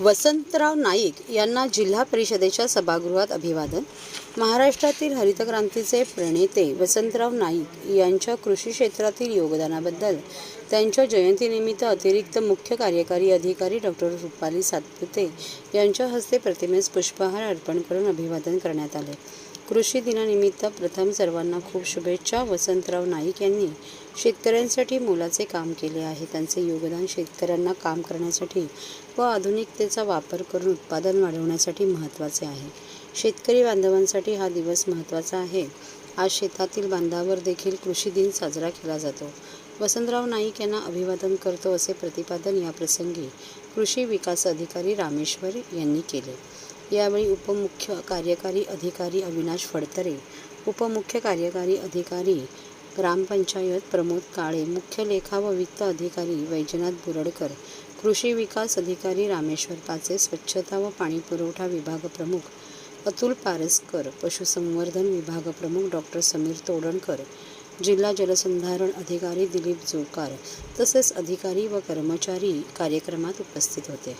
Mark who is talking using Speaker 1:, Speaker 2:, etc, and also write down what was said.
Speaker 1: वसंतराव नाईक यांना जिल्हा परिषदेच्या सभागृहात अभिवादन. महाराष्ट्रातील हरितक्रांतीचे प्रणेते वसंतराव नाईक यांच्या कृषी क्षेत्रातील योगदानाबद्दल त्यांच्या जयंतीनिमित्त अतिरिक्त मुख्य कार्यकारी अधिकारी डॉक्टर रुपाली सातपुते यांच्या हस्ते प्रतिमेस पुष्पहार अर्पण करून अभिवादन करण्यात आले. कृषी दिनानिमित्त प्रथम सर्वांना खूप शुभेच्छा. वसंतराव नाईक यांनी शेतकऱ्यांसाठी मोलाचे काम केले आहे. त्यांचे योगदान शेतकऱ्यांना काम करण्यासाठी व आधुनिकतेचा वापर करून उत्पादन वाढवण्यासाठी महत्त्वाचे आहे. शेतकरी बांधवांसाठी हा दिवस महत्त्वाचा आहे. आज शेतातील बांधावर देखील कृषी दिन साजरा केला जातो. वसंतराव नाईक यांना अभिवादन करतो असे प्रतिपादन याप्रसंगी कृषी विकास अधिकारी रामेश्वर यांनी केले. यावेळी उपमुख्य कार्यकारी अधिकारी अविनाश फडतरे उपमुख्य कार्यकारी अधिकारी ग्रामपंचायत प्रमोद काळे मुख्य लेखा व वित्त अधिकारी वैजनाथ बुरडकर कृषी विकास अधिकारी रामेश्वर पाचे स्वच्छता व पाणी पुरवठा विभाग प्रमुख अतुल पारसकर पशुसंवर्धन विभाग प्रमुख डॉक्टर समीर तोडणकर जिल्हा जलसंधारण अधिकारी दिलीप जोकार तसेच अधिकारी व कर्मचारी कार्यक्रमात उपस्थित होते.